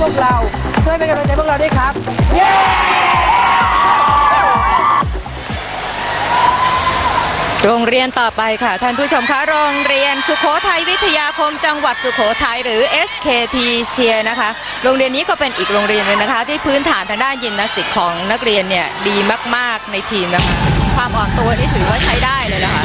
พวกเรา ช่วยเป็นกำลังใจพวกเราด้วยครับ เย้โรงเรียนต่อไปค่ะ ท่านผู้ชมคะโรงเรียนสุโขทัยวิทยาคมจังหวัดสุโขทัยหรือ SKT เชียร์นะคะ โรงเรียนนี้ก็เป็นอีกโรงเรียนหนึงนะคะ ที่พื้นฐานทางด้านยิมนาสติกของนักเรียนเนี่ยดีมาก ๆ ในทีมนะคะ ความอ่อนตัวนี่ถือว่าใช้ได้เลยนะคะ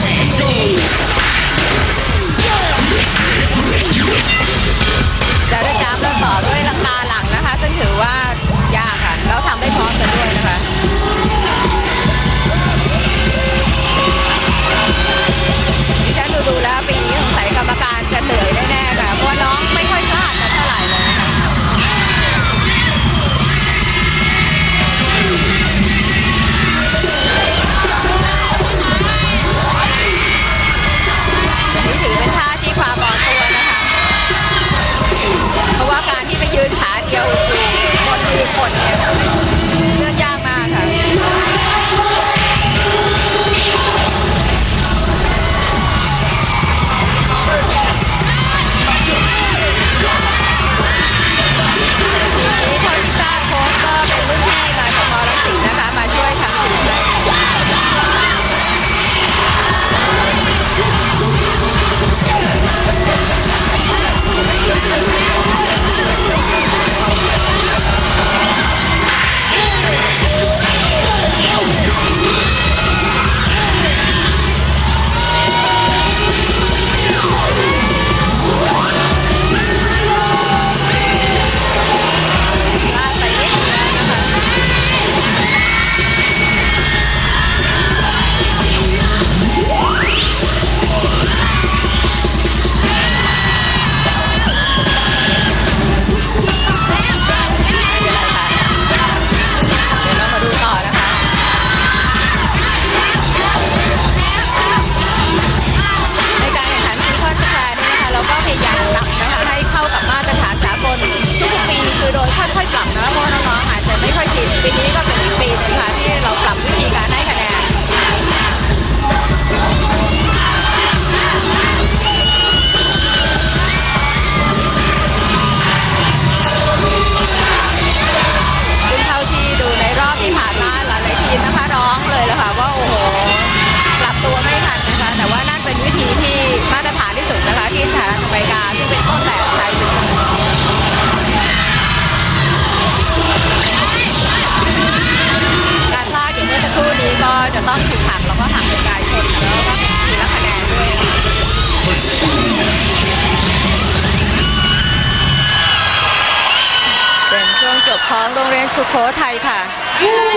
ของโรงเรียนสุโขทัยค่ะ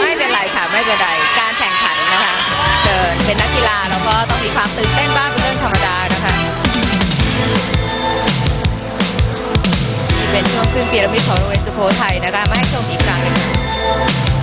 ไม่เป็นไรค่ะไม่เป็นไร การแข่งขันนะคะเดินเป็นนักกีฬาเราก็ต้องมีความตื่นเต้นบ้างเป็นเรื่องธรรมดานะคะนี่เป็นช่วงขึ้นปีระมิดของโรงเรียนสุโขทัยนะคะมาให้ชมอีกครั้งหนึงค่ะ